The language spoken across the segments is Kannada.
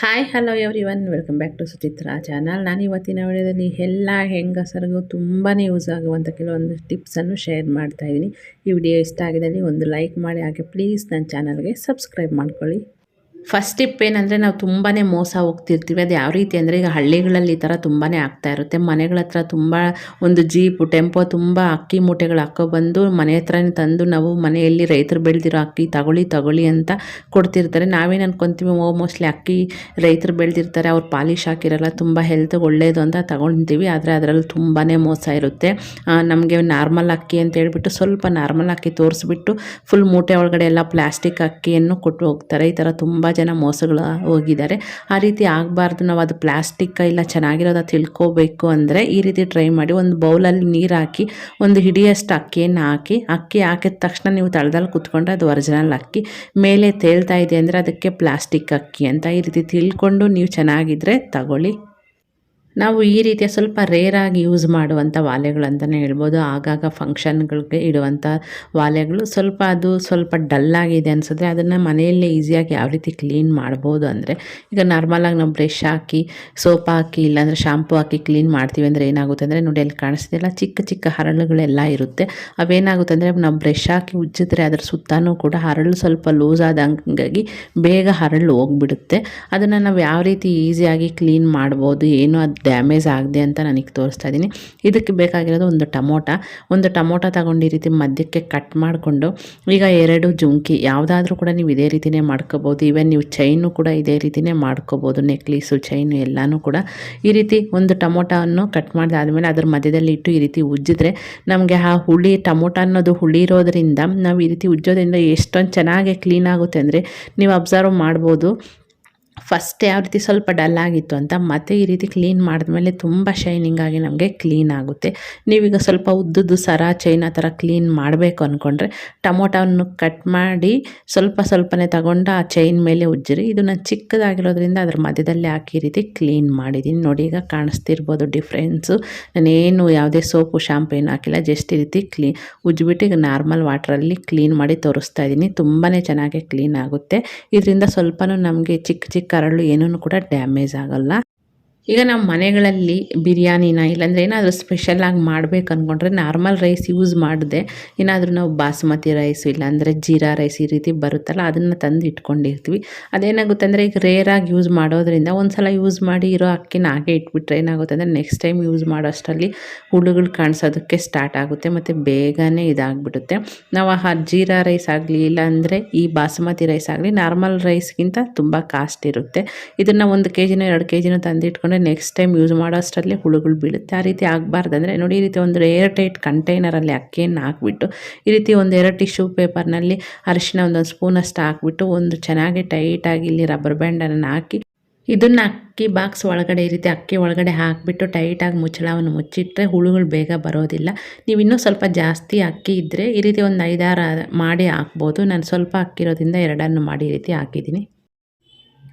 Hi hello everyone welcome back to Suchitra channel ನಾನು ಇವತ್ತಿನ ವಿಡಿಯೋದಲ್ಲಿ ಎಲ್ಲ ಹೆಂಗಸರಿಗೂ ತುಂಬಾ ಯೂಸ್ ಆಗುವಂಥ ಕೆಲವೊಂದು ಟಿಪ್ಸನ್ನು ಶೇರ್ ಮಾಡ್ತಾ ಇದ್ದೀನಿ. ಈ ವಿಡಿಯೋ ಇಷ್ಟ ಆಗಿದ್ದಲ್ಲಿ ಒಂದು ಲೈಕ್ ಮಾಡಿ, ಹಾಗೆ ಪ್ಲೀಸ್ ನನ್ನ ಚಾನಲ್ಗೆ ಸಬ್ಸ್ಕ್ರೈಬ್ ಮಾಡ್ಕೊಳ್ಳಿ. ಫಸ್ಟ್ ಸ್ಟೆಪ್ ಏನಂದರೆ ನಾವು ತುಂಬಾ ಮೋಸ ಹೋಗ್ತಿರ್ತೀವಿ. ಅದು ಯಾವ ರೀತಿ ಅಂದರೆ ಈಗ ಹಳ್ಳಿಗಳಲ್ಲಿ ಈ ಥರ ತುಂಬಾ ಆಗ್ತಾ ಇರುತ್ತೆ. ಮನೆಗಳ ಹತ್ರ ತುಂಬ ಒಂದು ಜೀಪು, ಟೆಂಪೋ ತುಂಬ ಅಕ್ಕಿ ಮೂಟೆಗಳು ಬಂದು ಮನೆ ಹತ್ರನೇ ತಂದು ನಾವು ಮನೆಯಲ್ಲಿ ರೈತರು ಬೆಳೆದಿರೋ ಅಕ್ಕಿ ತಗೊಳ್ಳಿ ತಗೊಳ್ಳಿ ಅಂತ ಕೊಡ್ತಿರ್ತಾರೆ. ನಾವೇನು ಅನ್ಕೊತೀವಿ, ಓ ಮೋಸ್ಟ್ಲಿ ಅಕ್ಕಿ ರೈತರು ಬೆಳೆದಿರ್ತಾರೆ. ಅವ್ರು ಪಾಲಿಶ್ ಹಾಕಿರಲ್ಲ, ತುಂಬ ಹೆಲ್ತ್ಗೆ ಒಳ್ಳೆಯದು ಅಂತ ತಗೊಳ್ತೀವಿ ಆದರೆ ಅದರಲ್ಲಿ ತುಂಬಾ ಮೋಸ ಇರುತ್ತೆ. ನಮಗೆ ನಾರ್ಮಲ್ ಅಕ್ಕಿ ಅಂತ ಹೇಳ್ಬಿಟ್ಟು ಸ್ವಲ್ಪ ನಾರ್ಮಲ್ ಅಕ್ಕಿ ತೋರಿಸ್ಬಿಟ್ಟು ಫುಲ್ ಮೂಟೆ ಒಳಗಡೆ ಎಲ್ಲ ಪ್ಲಾಸ್ಟಿಕ್ ಅಕ್ಕಿಯನ್ನು ಕೊಟ್ಟು ಹೋಗ್ತಾರೆ. ಈ ಥರ ತುಂಬ ಜನ ಮೋಸಗಳು ಹೋಗಿದ್ದಾರೆ. ಆ ರೀತಿ ಆಗಬಾರ್ದು. ನಾವು ಅದು ಪ್ಲಾಸ್ಟಿಕ್ ಇಲ್ಲ ಚೆನ್ನಾಗಿರೋದ ತಿಳ್ಕೋಬೇಕು ಅಂದರೆ ಈ ರೀತಿ ಟ್ರೈ ಮಾಡಿ. ಒಂದು ಬೌಲಲ್ಲಿ ನೀರು ಹಾಕಿ, ಒಂದು ಹಿಡಿಯಷ್ಟು ಅಕ್ಕಿಯನ್ನು ಹಾಕಿ, ಅಕ್ಕಿ ಹಾಕಿದ ತಕ್ಷಣ ನೀವು ತಳದಲ್ಲಿ ಕುತ್ಕೊಂಡ್ರೆ ಅದು ಒರಿಜಿನಲ್ ಅಕ್ಕಿ. ಮೇಲೆ ತೇಲ್ತಾ ಇದೆ ಅಂದರೆ ಅದಕ್ಕೆ ಪ್ಲಾಸ್ಟಿಕ್ ಅಕ್ಕಿ ಅಂತ ಈ ರೀತಿ ತಿಳ್ಕೊಂಡು ನೀವು ಚೆನ್ನಾಗಿದ್ದರೆ ತಗೊಳ್ಳಿ. ನಾವು ಈ ರೀತಿಯ ಸ್ವಲ್ಪ ರೇರಾಗಿ ಯೂಸ್ ಮಾಡುವಂಥ ವಾಲೆಗಳಂತಲೇ ಹೇಳ್ಬೋದು. ಆಗಾಗ ಫಂಕ್ಷನ್ಗಳಿಗೆ ಇಡುವಂಥ ವಾಲೆಗಳು ಸ್ವಲ್ಪ ಅದು ಸ್ವಲ್ಪ ಡಲ್ಲಾಗಿದೆ ಅನಿಸಿದ್ರೆ ಅದನ್ನು ಮನೆಯಲ್ಲೇ ಈಸಿಯಾಗಿ ಯಾವ ರೀತಿ ಕ್ಲೀನ್ ಮಾಡ್ಬೋದು ಅಂದರೆ ಈಗ ನಾರ್ಮಲಾಗಿ ನಾವು ಬ್ರಷ್ ಹಾಕಿ ಸೋಪ್ ಹಾಕಿ, ಇಲ್ಲಾಂದರೆ ಶಾಂಪು ಹಾಕಿ ಕ್ಲೀನ್ ಮಾಡ್ತೀವಿ ಅಂದರೆ ಏನಾಗುತ್ತೆ ಅಂದರೆ ನೋಡಿ ಅಲ್ಲಿ ಕಾಣಿಸ್ತಿಲ್ಲ ಚಿಕ್ಕ ಚಿಕ್ಕ ಹರಳುಗಳೆಲ್ಲ ಇರುತ್ತೆ. ಅವೇನಾಗುತ್ತೆ ಅಂದರೆ ನಾವು ಬ್ರಷ್ ಹಾಕಿ ಉಜ್ಜಿದ್ರೆ ಅದ್ರ ಸುತ್ತಾನೂ ಕೂಡ ಹರಳು ಸ್ವಲ್ಪ ಲೂಸ್ ಆದಂಗಾಗಿ ಬೇಗ ಹರಳು ಹೋಗ್ಬಿಡುತ್ತೆ. ಅದನ್ನು ನಾವು ಯಾವ ರೀತಿ ಈಸಿಯಾಗಿ ಕ್ಲೀನ್ ಮಾಡ್ಬೋದು, ಏನು ಅದು ಡ್ಯಾಮೇಜ್ ಆಗದೆ ಅಂತ ನನಗೆ ತೋರಿಸ್ತಾ ಇದ್ದೀನಿ. ಇದಕ್ಕೆ ಬೇಕಾಗಿರೋದು ಒಂದು ಟಮೋಟ. ಒಂದು ಟಮೋಟ ತಗೊಂಡು ಈ ರೀತಿ ಮಧ್ಯಕ್ಕೆ ಕಟ್ ಮಾಡಿಕೊಂಡು ಈಗ ಎರಡು ಜುಂಕಿ ಯಾವುದಾದ್ರೂ ಕೂಡ ನೀವು ಇದೇ ರೀತಿಯೇ ಮಾಡ್ಕೋಬೋದು. ಈವನ್ ನೀವು ಚೈನು ಕೂಡ ಇದೇ ರೀತಿಯೇ ಮಾಡ್ಕೋಬೋದು. ನೆಕ್ಲೀಸು ಚೈನು ಎಲ್ಲನೂ ಕೂಡ ಈ ರೀತಿ ಒಂದು ಟಮೋಟವನ್ನು ಕಟ್ ಮಾಡಿದಾದ್ಮೇಲೆ ಅದ್ರ ಮಧ್ಯದಲ್ಲಿ ಇಟ್ಟು ಈ ರೀತಿ ಉಜ್ಜಿದ್ರೆ ನಮಗೆ ಆ ಹುಳಿ ಟಮೋಟ ಅನ್ನೋದು ಹುಳಿ ಇರೋದ್ರಿಂದ ನಾವು ಈ ರೀತಿ ಉಜ್ಜೋದ್ರಿಂದ ಎಷ್ಟೊಂದು ಚೆನ್ನಾಗಿ ಕ್ಲೀನ್ ಆಗುತ್ತೆ ಅಂದರೆ ನೀವು ಅಬ್ಸರ್ವ್ ಮಾಡ್ಬೋದು. ಫಸ್ಟ್ ಯಾವ ರೀತಿ ಸ್ವಲ್ಪ ಡಲ್ ಆಗಿತ್ತು ಅಂತ ಮತ್ತೆ ಈ ರೀತಿ ಕ್ಲೀನ್ ಮಾಡಿದ್ಮೇಲೆ ತುಂಬ ಶೈನಿಂಗ್ ಆಗಿ ನಮಗೆ ಕ್ಲೀನ್ ಆಗುತ್ತೆ. ನೀವೀಗ ಸ್ವಲ್ಪ ಉದ್ದುದ್ದು ಸರ ಚೈನ್ ಆ ಥರ ಕ್ಲೀನ್ ಮಾಡಬೇಕು ಅಂದ್ಕೊಂಡ್ರೆ ಟೊಮೊಟೊವನ್ನು ಕಟ್ ಮಾಡಿ ಸ್ವಲ್ಪ ಸ್ವಲ್ಪನೇ ತಗೊಂಡು ಆ ಚೈನ್ ಮೇಲೆ ಉಜ್ಜಿರಿ. ಇದು ನಾನು ಚಿಕ್ಕದಾಗಿರೋದ್ರಿಂದ ಅದ್ರ ಮಧ್ಯದಲ್ಲಿ ಹಾಕಿ ರೀತಿ ಕ್ಲೀನ್ ಮಾಡಿದ್ದೀನಿ. ನೋಡಿ ಈಗ ಕಾಣಿಸ್ತಿರ್ಬೋದು ಡಿಫ್ರೆನ್ಸು ನಾನೇನು ಯಾವುದೇ ಸೋಪು ಶಾಂಪು ಏನು ಹಾಕಿಲ್ಲ. ಜಸ್ಟ್ ಈ ರೀತಿ ಕ್ಲೀನ್ ಉಜ್ಜಿಬಿಟ್ಟು ಈಗ ನಾರ್ಮಲ್ ವಾಟ್ರಲ್ಲಿ ಕ್ಲೀನ್ ಮಾಡಿ ತೋರಿಸ್ತಾ ಇದ್ದೀನಿ. ತುಂಬಾ ಚೆನ್ನಾಗಿ ಕ್ಲೀನ್ ಆಗುತ್ತೆ. ಇದರಿಂದ ಸ್ವಲ್ಪನೂ ನಮಗೆ ಚಿಕ್ಕ ಚಿಕ್ಕ ಕರಳು ಏನೂ ಕೂಡ ಡ್ಯಾಮೇಜ್ ಆಗೋಲ್ಲ ಈಗ ನಾವು ಮನೆಗಳಲ್ಲಿ ಬಿರಿಯಾನಿನ ಇಲ್ಲಾಂದರೆ ಏನಾದರೂ ಸ್ಪೆಷಲಾಗಿ ಮಾಡಬೇಕು ಅಂದ್ಕೊಂಡ್ರೆ ನಾರ್ಮಲ್ ರೈಸ್ ಯೂಸ್ ಮಾಡಿದೆ. ಏನಾದರೂ ನಾವು ಬಾಸುಮತಿ ರೈಸು ಇಲ್ಲಾಂದರೆ ಜೀರಾ ರೈಸ್ ಈ ರೀತಿ ಬರುತ್ತಲ್ಲ, ಅದನ್ನು ತಂದು ಇಟ್ಕೊಂಡಿರ್ತೀವಿ. ಅದೇನಾಗುತ್ತೆ ಅಂದರೆ ಈಗ ರೇರಾಗಿ ಯೂಸ್ ಮಾಡೋದ್ರಿಂದ ಒಂದು ಸಲ ಯೂಸ್ ಮಾಡಿ ಇರೋ ಅಕ್ಕಿನ ಹಾಗೆ ಇಟ್ಬಿಟ್ರೆ ಏನಾಗುತ್ತೆ ಅಂದರೆ ನೆಕ್ಸ್ಟ್ ಟೈಮ್ ಯೂಸ್ ಮಾಡೋ ಅಷ್ಟರಲ್ಲಿ ಹುಳುಗಳು ಕಾಣಿಸೋದಕ್ಕೆ ಸ್ಟಾರ್ಟ್ ಆಗುತ್ತೆ ಮತ್ತು ಬೇಗನೆ ಇದಾಗ್ಬಿಡುತ್ತೆ. ನಾವು ಆ ಜೀರಾ ರೈಸ್ ಆಗಲಿ ಇಲ್ಲಾಂದರೆ ಈ ಬಾಸುಮತಿ ರೈಸ್ ಆಗಲಿ ನಾರ್ಮಲ್ ರೈಸ್ಗಿಂತ ತುಂಬ ಕಾಸ್ಟ್ ಇರುತ್ತೆ. ಇದನ್ನು ಒಂದು ಕೆ ಜಿನೋ ಎರಡು ಕೆ ಜಿನೋ ತಂದಿಟ್ಕೊಂಡ್ರೆ ನೆಕ್ಸ್ಟ್ ಟೈಮ್ ಯೂಸ್ ಮಾಡೋ ಅಷ್ಟರಲ್ಲಿ ಹುಳುಗಳು ಬೀಳುತ್ತೆ. ಆ ರೀತಿ ಆಗಬಾರ್ದಂದ್ರೆ ನೋಡಿ, ಈ ರೀತಿ ಒಂದು ಏರ್ ಟೈಟ್ ಕಂಟೈನರಲ್ಲಿ ಅಕ್ಕಿಯನ್ನು ಹಾಕ್ಬಿಟ್ಟು, ಈ ರೀತಿ ಒಂದು ಎರಡು ಟಿಶ್ಯೂ ಪೇಪರ್ನಲ್ಲಿ ಅರಿಶಿನ ಒಂದೊಂದು ಸ್ಪೂನಷ್ಟು ಹಾಕ್ಬಿಟ್ಟು, ಒಂದು ಚೆನ್ನಾಗಿ ಟೈಟಾಗಿ ಇಲ್ಲಿ ರಬ್ಬರ್ ಬ್ಯಾಂಡನ್ನು ಹಾಕಿ, ಇದನ್ನು ಅಕ್ಕಿ ಬಾಕ್ಸ್ ಒಳಗಡೆ, ಈ ರೀತಿ ಅಕ್ಕಿ ಒಳಗಡೆ ಹಾಕಿಬಿಟ್ಟು ಟೈಟಾಗಿ ಮುಚ್ಚಳವನ್ನು ಮುಚ್ಚಿಟ್ರೆ ಹುಳುಗಳು ಬೇಗ ಬರೋದಿಲ್ಲ. ನೀವು ಇನ್ನೂ ಸ್ವಲ್ಪ ಜಾಸ್ತಿ ಅಕ್ಕಿ ಇದ್ದರೆ ಈ ರೀತಿ ಒಂದು ಐದಾರು ಮಾಡಿ ಹಾಕ್ಬೋದು. ನಾನು ಸ್ವಲ್ಪ ಅಕ್ಕಿರೋದ್ರಿಂದ ಎರಡನ್ನು ಮಾಡಿ ಈ ರೀತಿ ಹಾಕಿದ್ದೀನಿ.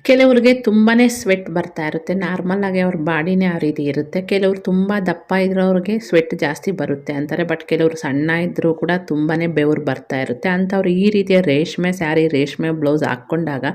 ಕೆಲವ್ರಿಗೆ ತುಂಬಾ ಸ್ವೆಟ್ ಬರ್ತಾ ಇರುತ್ತೆ. ನಾರ್ಮಲಾಗಿ ಅವ್ರ ಬಾಡಿನೇ ಆ ರೀತಿ ಇರುತ್ತೆ. ಕೆಲವರು ತುಂಬ ದಪ್ಪ ಇರೋರಿಗೆ ಸ್ವೆಟ್ ಜಾಸ್ತಿ ಬರುತ್ತೆ ಅಂತಾರೆ. ಬಟ್ ಕೆಲವರು ಸಣ್ಣ ಇದ್ದರೂ ಕೂಡ ತುಂಬಾ ಬೆವರು ಬರ್ತಾ ಇರುತ್ತೆ. ಅಂಥವ್ರು ಈ ರೀತಿಯ ರೇಷ್ಮೆ ಸ್ಯಾರಿ, ರೇಷ್ಮೆ ಬ್ಲೌಸ್ ಹಾಕ್ಕೊಂಡಾಗ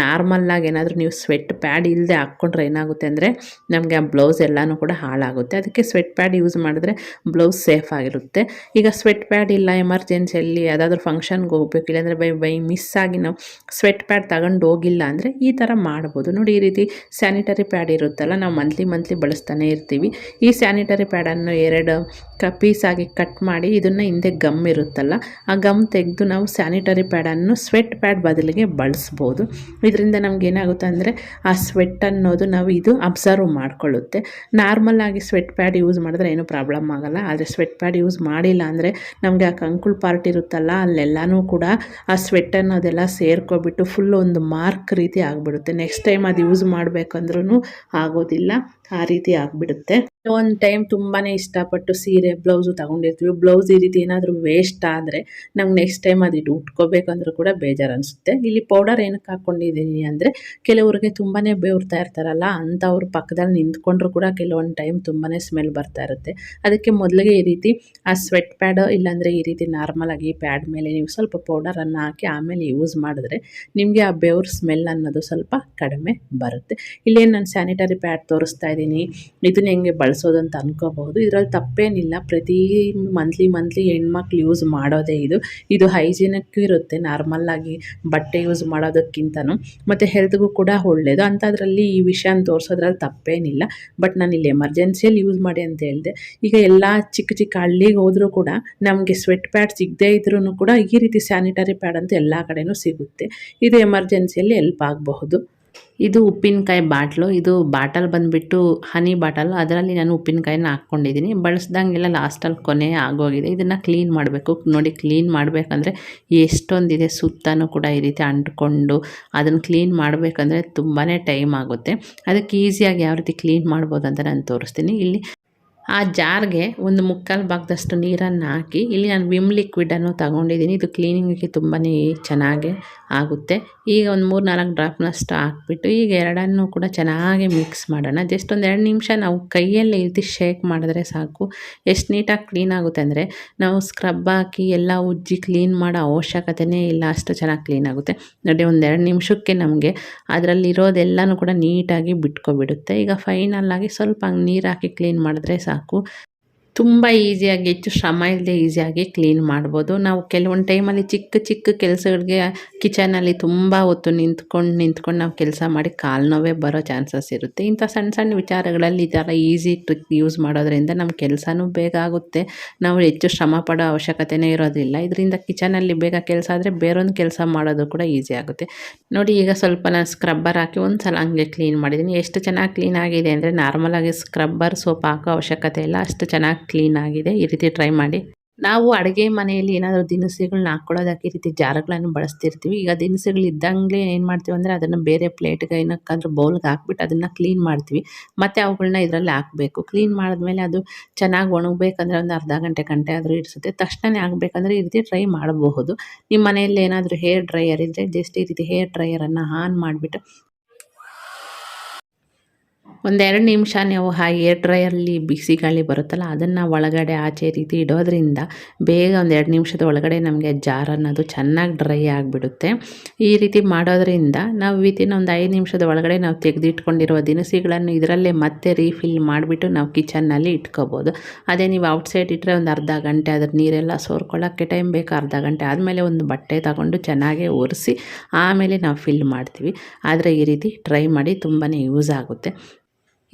ನಾರ್ಮಲ್ಲಾಗಿ ಏನಾದರೂ ನೀವು ಸ್ವೆಟ್ ಪ್ಯಾಡ್ ಇಲ್ಲದೆ ಹಾಕ್ಕೊಂಡ್ರೆ ಏನಾಗುತ್ತೆ ಅಂದರೆ ನಮಗೆ ಆ ಬ್ಲೌಸ್ ಎಲ್ಲನೂ ಕೂಡ ಹಾಳಾಗುತ್ತೆ. ಅದಕ್ಕೆ ಸ್ವೆಟ್ ಪ್ಯಾಡ್ ಯೂಸ್ ಮಾಡಿದ್ರೆ ಬ್ಲೌಸ್ ಸೇಫ್ ಆಗಿರುತ್ತೆ. ಈಗ ಸ್ವೆಟ್ ಪ್ಯಾಡ್ ಇಲ್ಲ ಎಮರ್ಜೆನ್ಸಿಯಲ್ಲಿ ಯಾವುದಾದ್ರೂ ಫಂಕ್ಷನ್ಗೆ ಹೋಗ್ಬೇಕು, ಇಲ್ಲಾಂದರೆ ಬೈ ಬೈ ಮಿಸ್ ಆಗಿ ನಾವು ಸ್ವೆಟ್ ಪ್ಯಾಡ್ ತಗೊಂಡು ಹೋಗಿಲ್ಲ ಅಂದರೆ ಈ ಥರ ಮಾಡ್ಬೋದು. ನೋಡಿ, ಈ ರೀತಿ ಸ್ಯಾನಿಟರಿ ಪ್ಯಾಡ್ ಇರುತ್ತಲ್ಲ, ನಾವು ಮಂತ್ಲಿ ಮಂತ್ಲಿ ಬಳಸ್ತಾನೆ ಇರ್ತೀವಿ. ಈ ಸ್ಯಾನಿಟರಿ ಪ್ಯಾಡನ್ನು ಎರಡು ಕ ಪೀಸಾಗಿ ಕಟ್ ಮಾಡಿ, ಇದನ್ನು ಹಿಂದೆ ಗಮ್ ಇರುತ್ತಲ್ಲ, ಆ ಗಮ್ ತೆಗೆದು ನಾವು ಸ್ಯಾನಿಟರಿ ಪ್ಯಾಡನ್ನು ಸ್ವೆಟ್ ಪ್ಯಾಡ್ ಬದಲಿಗೆ ಬಳಸ್ಬೋದು. ಇದರಿಂದ ನಮ್ಗೆ ಏನಾಗುತ್ತೆ ಅಂದರೆ, ಆ ಸ್ವೆಟ್ ಅನ್ನೋದು ನಾವು ಇದು ಅಬ್ಸರ್ವ್ ಮಾಡಿಕೊಳ್ಳುತ್ತೆ. ನಾರ್ಮಲ್ ಆಗಿ ಸ್ವೆಟ್ ಪ್ಯಾಡ್ ಯೂಸ್ ಮಾಡಿದ್ರೆ ಏನೂ ಪ್ರಾಬ್ಲಮ್ ಆಗೋಲ್ಲ. ಆದರೆ ಸ್ವೆಟ್ ಪ್ಯಾಡ್ ಯೂಸ್ ಮಾಡಿಲ್ಲ ಅಂದರೆ, ನಮಗೆ ಆ ಕಂಕುಳ್ ಪಾರ್ಟ್ ಇರುತ್ತಲ್ಲ, ಅಲ್ಲೆಲ್ಲನೂ ಕೂಡ ಆ ಸ್ವೆಟ್ ಅನ್ನೋದೆಲ್ಲ ಸೇರ್ಕೊಬಿಟ್ಟು ಫುಲ್ ಒಂದು ಮಾರ್ಕ್ ರೀತಿ ಆಗಿಬಿಡುತ್ತೆ. ನೆಕ್ಸ್ಟ್ ಟೈಮ್ ಅದು ಯೂಸ್ ಮಾಡಬೇಕಂದ್ರೂ ಆಗೋದಿಲ್ಲ. ಆ ರೀತಿ ಆಗಿಬಿಡುತ್ತೆ. ಒಂದು ಟೈಮ್ ತುಂಬಾ ಇಷ್ಟಪಟ್ಟು ಸೀರೆ ಬ್ಲೌಸು ತಗೊಂಡಿರ್ತೀವಿ. ಬ್ಲೌಸ್ ಈ ರೀತಿ ಏನಾದರೂ ವೇಸ್ಟ್ ಆದರೆ ನಮ್ಗೆ ನೆಕ್ಸ್ಟ್ ಟೈಮ್ ಅದಿಟ್ಟು ಉಟ್ಕೋಬೇಕಂದ್ರೂ ಕೂಡ ಬೇಜಾರು ಅನಿಸುತ್ತೆ. ಇಲ್ಲಿ ಪೌಡರ್ ಏನಕ್ಕೆ ಹಾಕೊಂಡಿದ್ದೀನಿ ಅಂದರೆ ಕೆಲವ್ರಿಗೆ ತುಂಬಾ ಬೇವ್ತಾ ಇರ್ತಾರಲ್ಲ ಅಂಥವ್ರು ಪಕ್ಕದಲ್ಲಿ ನಿಂತ್ಕೊಂಡ್ರು ಕೂಡ ಕೆಲವೊಂದು ಟೈಮ್ ತುಂಬಾನೇ ಸ್ಮೆಲ್ ಬರ್ತಾ ಇರುತ್ತೆ. ಅದಕ್ಕೆ ಮೊದಲಿಗೆ ಈ ರೀತಿ ಆ ಸ್ವೆಟ್ ಪ್ಯಾಡ್ ಇಲ್ಲಾಂದರೆ ಈ ರೀತಿ ನಾರ್ಮಲಾಗಿ ಪ್ಯಾಡ್ ಮೇಲೆ ನೀವು ಸ್ವಲ್ಪ ಪೌಡರನ್ನು ಹಾಕಿ ಆಮೇಲೆ ಯೂಸ್ ಮಾಡಿದ್ರೆ ನಿಮಗೆ ಆ ಬೆವ್ರ ಸ್ಮೆಲ್ ಅನ್ನೋದು ಸ್ವಲ್ಪ ಕಡಿಮೆ ಬರುತ್ತೆ. ಇಲ್ಲೇನು ನಾನು ಸ್ಯಾನಿಟರಿ ಪ್ಯಾಡ್ ತೋರಿಸ್ತಾ ಇದ್ದೀನಿ. ಇದನ್ನ ಹೆಂಗೆ ಬಳಸ ಬಳಸೋದು ಅಂತ ಅನ್ಕೋಬಹುದು. ಇದ್ರಲ್ಲಿ ತಪ್ಪೇನಿಲ್ಲ. ಪ್ರತಿ ಮಂತ್ಲಿ ಮಂತ್ಲಿ ಹೆಣ್ಮಕ್ಳು ಯೂಸ್ ಮಾಡೋದೇ ಇದು. ಇದು ಹೈಜಿನಿಕ್ ಇರುತ್ತೆ. ನಾರ್ಮಲ್ಲಾಗಿ ಬಟ್ಟೆ ಯೂಸ್ ಮಾಡೋದಕ್ಕಿಂತನೂ. ಮತ್ತು ಹೆಲ್ತ್ಗೂ ಕೂಡ ಒಳ್ಳೆಯದು ಅಂಥದ್ರಲ್ಲಿ ಈ ವಿಷಯನ ತೋರಿಸೋದ್ರಲ್ಲಿ ತಪ್ಪೇನಿಲ್ಲ. ಬಟ್ ನಾನು ಇಲ್ಲಿ ಎಮರ್ಜೆನ್ಸಿಯಲ್ಲಿ ಯೂಸ್ ಮಾಡಿ ಅಂತ ಹೇಳಿದೆ. ಈಗ ಎಲ್ಲ ಚಿಕ್ಕ ಚಿಕ್ಕ ಹಳ್ಳಿಗೆ ಹೋದರೂ ಕೂಡ ನಮಗೆ ಸ್ವೆಟ್ ಪ್ಯಾಡ್ ಸಿಗದೇ ಇದ್ರೂ ಕೂಡ ಈ ರೀತಿ ಸ್ಯಾನಿಟರಿ ಪ್ಯಾಡ್ ಅಂತ ಎಲ್ಲ ಕಡೆಯೂ ಸಿಗುತ್ತೆ. ಇದು ಎಮರ್ಜೆನ್ಸಿಯಲ್ಲಿ ಎಲ್ಪ್ ಆಗಬಹುದು. ಇದು ಉಪ್ಪಿನಕಾಯಿ ಬಾಟ್ಲು. ಇದು ಬಾಟಲ್ ಬಂದುಬಿಟ್ಟು ಹನಿ ಬಾಟಲ್. ಅದರಲ್ಲಿ ನಾನು ಉಪ್ಪಿನಕಾಯಿನ ಹಾಕ್ಕೊಂಡಿದ್ದೀನಿ. ಬಳಸ್ದಂಗೆಲ್ಲ ಲಾಸ್ಟಲ್ಲಿ ಕೊನೆ ಆಗೋಗಿದೆ. ಇದನ್ನು ಕ್ಲೀನ್ ಮಾಡಬೇಕು. ನೋಡಿ, ಕ್ಲೀನ್ ಮಾಡಬೇಕಂದ್ರೆ ಎಷ್ಟೊಂದಿದೆ ಸುತ್ತನೂ ಕೂಡ ಈ ರೀತಿ ಅಂಟ್ಕೊಂಡು ಅದನ್ನು ಕ್ಲೀನ್ ಮಾಡಬೇಕಂದ್ರೆ ತುಂಬಾ ಟೈಮ್ ಆಗುತ್ತೆ. ಅದಕ್ಕೆ ಈಸಿಯಾಗಿ ಯಾವ ರೀತಿ ಕ್ಲೀನ್ ಮಾಡ್ಬೋದು ಅಂತ ನಾನು ತೋರಿಸ್ತೀನಿ. ಇಲ್ಲಿ ಆ ಜಾರ್ಗೆ ಒಂದು ಮುಕ್ಕಾಲು ಭಾಗದಷ್ಟು ನೀರನ್ನು ಹಾಕಿ, ಇಲ್ಲಿ ನಾನು ವಿಮ್ ಲಿಕ್ವಿಡನ್ನು ತಗೊಂಡಿದ್ದೀನಿ. ಇದು ಕ್ಲೀನಿಂಗಿಗೆ ತುಂಬಾ ಚೆನ್ನಾಗಿ ಆಗುತ್ತೆ. ಈಗ ಒಂದು ಮೂರು ನಾಲ್ಕು ಡ್ರಾಪ್ನಷ್ಟು ಹಾಕ್ಬಿಟ್ಟು, ಈಗ ಎರಡನ್ನೂ ಕೂಡ ಚೆನ್ನಾಗಿ ಮಿಕ್ಸ್ ಮಾಡೋಣ. ಜಸ್ಟ್ ಒಂದು ಎರಡು ನಿಮಿಷ ನಾವು ಕೈಯಲ್ಲಿ ರೀತಿ ಶೇಕ್ ಮಾಡಿದ್ರೆ ಸಾಕು. ಎಷ್ಟು ನೀಟಾಗಿ ಕ್ಲೀನ್ ಆಗುತ್ತೆ ಅಂದರೆ, ನಾವು ಸ್ಕ್ರಬ್ ಹಾಕಿ ಎಲ್ಲ ಉಜ್ಜಿ ಕ್ಲೀನ್ ಮಾಡೋ ಅವಶ್ಯಕತೆಯೇ ಇಲ್ಲ, ಅಷ್ಟು ಚೆನ್ನಾಗಿ ಕ್ಲೀನ್ ಆಗುತ್ತೆ. ನೋಡಿ, ಒಂದು ಎರಡು ನಿಮಿಷಕ್ಕೆ ನಮಗೆ ಅದರಲ್ಲಿರೋದೆಲ್ಲನೂ ಕೂಡ ನೀಟಾಗಿ ಬಿಟ್ಕೊಬಿಡುತ್ತೆ. ಈಗ ಫೈನಲ್ ಆಗಿ ಸ್ವಲ್ಪ ಹಂಗೆ ನೀರು ಹಾಕಿ ಕ್ಲೀನ್ ಮಾಡಿದ್ರೆ ಸಾಕು. ಸಾಕು ತುಂಬ ಈಸಿಯಾಗಿ ಹೆಚ್ಚು ಶ್ರಮ ಇಲ್ಲದೆ ಈಸಿಯಾಗಿ ಕ್ಲೀನ್ ಮಾಡ್ಬೋದು. ನಾವು ಕೆಲವೊಂದು ಟೈಮಲ್ಲಿ ಚಿಕ್ಕ ಚಿಕ್ಕ ಕೆಲಸಗಳಿಗೆ ಕಿಚನಲ್ಲಿ ತುಂಬ ಹೊತ್ತು ನಿಂತ್ಕೊಂಡು ನಿಂತ್ಕೊಂಡು ನಾವು ಕೆಲಸ ಮಾಡಿ ಕಾಲು ನೋವೇ ಬರೋ ಚಾನ್ಸಸ್ ಇರುತ್ತೆ. ಇಂಥ ಸಣ್ಣ ಸಣ್ಣ ವಿಚಾರಗಳಲ್ಲಿ ಈ ಥರ ಈಸಿ ಟ್ರಿಕ್ ಯೂಸ್ ಮಾಡೋದ್ರಿಂದ ನಮ್ಮ ಕೆಲಸನೂ ಬೇಗ ಆಗುತ್ತೆ. ನಾವು ಹೆಚ್ಚು ಶ್ರಮ ಪಡೋ ಅವಶ್ಯಕತೆಯೇ ಇರೋದಿಲ್ಲ. ಇದರಿಂದ ಕಿಚನಲ್ಲಿ ಬೇಗ ಕೆಲಸ ಆದರೆ ಬೇರೊಂದು ಕೆಲಸ ಮಾಡೋದು ಕೂಡ ಈಸಿ ಆಗುತ್ತೆ. ನೋಡಿ, ಈಗ ಸ್ವಲ್ಪ ನಾನು ಸ್ಕ್ರಬ್ಬರ್ ಹಾಕಿ ಒಂದು ಸಲ ಹಂಗೆ ಕ್ಲೀನ್ ಮಾಡಿದ್ದೀನಿ ಎಷ್ಟು ಚೆನ್ನಾಗಿ ಕ್ಲೀನ್ ಆಗಿದೆ ಅಂದರೆ ನಾರ್ಮಲಾಗಿ ಸ್ಕ್ರಬ್ಬರ್ ಸೋಪ್ ಹಾಕೋ ಅವಶ್ಯಕತೆ ಇಲ್ಲ. ಅಷ್ಟು ಚೆನ್ನಾಗಿ ಕ್ಲೀನ್ ಆಗಿದೆ, ಈ ರೀತಿ ಟ್ರೈ ಮಾಡಿ. ನಾವು ಅಡುಗೆ ಮನೆಯಲ್ಲಿ ಏನಾದರೂ ದಿನಸಿಗಳನ್ನ ಹಾಕ್ಕೊಳ್ಳೋದಕ್ಕೆ ಈ ರೀತಿ ಜಾರಗಳನ್ನು ಬಳಸ್ತಿರ್ತೀವಿ. ಈಗ ದಿನಸಿಗಳು ಇದ್ದಂಗೆ ಏನು ಮಾಡ್ತೀವಿ ಅಂದರೆ ಅದನ್ನು ಬೇರೆ ಪ್ಲೇಟ್ಗೆ ಏನಕ್ಕಾದ್ರೂ ಬೌಲ್ಗೆ ಹಾಕ್ಬಿಟ್ಟು ಅದನ್ನು ಕ್ಲೀನ್ ಮಾಡ್ತೀವಿ. ಮತ್ತು ಅವುಗಳನ್ನ ಇದರಲ್ಲಿ ಹಾಕಬೇಕು. ಕ್ಲೀನ್ ಮಾಡಿದ್ಮೇಲೆ ಅದು ಚೆನ್ನಾಗಿ ಒಣಗಬೇಕಂದ್ರೆ ಒಂದು ಅರ್ಧ ಗಂಟೆ ಗಂಟೆ ಆದರೂ ಇಡಿಸುತ್ತೆ ತಕ್ಷಣನೇ ಆಗಬೇಕಂದ್ರೆ ಈ ರೀತಿ ಟ್ರೈ ಮಾಡಬಹುದು. ನಿಮ್ಮ ಮನೆಯಲ್ಲಿ ಏನಾದರೂ ಹೇರ್ ಡ್ರೈಯರ್ ಇದ್ದರೆ ಜಸ್ಟ್ ಈ ರೀತಿ ಹೇರ್ ಡ್ರೈಯರನ್ನು ಆನ್ ಮಾಡಿಬಿಟ್ಟು ಒಂದೆರಡು ನಿಮಿಷ ನೀವು ಆ ಏರ್ ಡ್ರೈಯಲ್ಲಿ ಬಿಸಿ ಗಾಳಿ ಬರುತ್ತಲ್ಲ, ಅದನ್ನು ಒಳಗಡೆ ಆಚೆ ರೀತಿ ಇಡೋದ್ರಿಂದ ಬೇಗ ಒಂದು ಎರಡು ನಿಮಿಷದ ಒಳಗಡೆ ನಮಗೆ ಜಾರ್ ಅನ್ನೋದು ಚೆನ್ನಾಗಿ ಡ್ರೈ ಆಗಿಬಿಡುತ್ತೆ. ಈ ರೀತಿ ಮಾಡೋದ್ರಿಂದ ನಾವು ವಿತಿನ್ ಒಂದು ಐದು ನಿಮಿಷದ ಒಳಗಡೆ ನಾವು ತೆಗೆದಿಟ್ಕೊಂಡಿರುವ ದಿನಸಿಗಳನ್ನು ಇದರಲ್ಲೇ ಮತ್ತೆ ರೀಫಿಲ್ ಮಾಡಿಬಿಟ್ಟು ನಾವು ಕಿಚನ್ನಲ್ಲಿ ಇಟ್ಕೋಬೋದು. ಅದೇ ನೀವು ಔಟ್ಸೈಡ್ ಇಟ್ಟರೆ ಒಂದು ಅರ್ಧ ಗಂಟೆ ಅದ್ರ ನೀರೆಲ್ಲ ಸೋರ್ಕೊಳ್ಳೋಕ್ಕೆ ಟೈಮ್ ಬೇಕು, ಅರ್ಧ ಗಂಟೆ ಆದಮೇಲೆ ಒಂದು ಬಟ್ಟೆ ತಗೊಂಡು ಚೆನ್ನಾಗೇ ಒರೆಸಿ ಆಮೇಲೆ ನಾವು ಫಿಲ್ ಮಾಡ್ತೀವಿ. ಆದರೆ ಈ ರೀತಿ ಟ್ರೈ ಮಾಡಿ ತುಂಬಾ ಯೂಸ್ ಆಗುತ್ತೆ.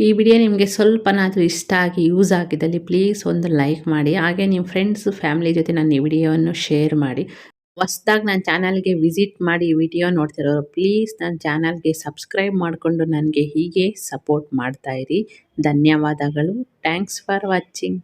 ಈ ವಿಡಿಯೋ ನಿಮಗೆ ಸ್ವಲ್ಪನಾದರೂ ಇಷ್ಟ ಆಗಿ ಯೂಸ್ ಆಗಿದ್ದಲ್ಲಿ ಪ್ಲೀಸ್ ಒಂದು ಲೈಕ್ ಮಾಡಿ. ಹಾಗೆ ನಿಮ್ಮ ಫ್ರೆಂಡ್ಸ್ ಫ್ಯಾಮಿಲಿ ಜೊತೆ ನಾನು ಈ ವಿಡಿಯೋವನ್ನು ಶೇರ್ ಮಾಡಿ. ಹೊಸ್ದಾಗಿ ನನ್ನ ಚಾನಲ್ಗೆ ವಿಸಿಟ್ ಮಾಡಿ ವಿಡಿಯೋ ನೋಡ್ತಿರೋರು ಪ್ಲೀಸ್ ನನ್ನ ಚಾನಲ್ಗೆ ಸಬ್ಸ್ಕ್ರೈಬ್ ಮಾಡಿಕೊಂಡು ನನಗೆ ಹೀಗೆ ಸಪೋರ್ಟ್ ಮಾಡ್ತಾಯಿರಿ ಧನ್ಯವಾದಗಳು. Thanks for watching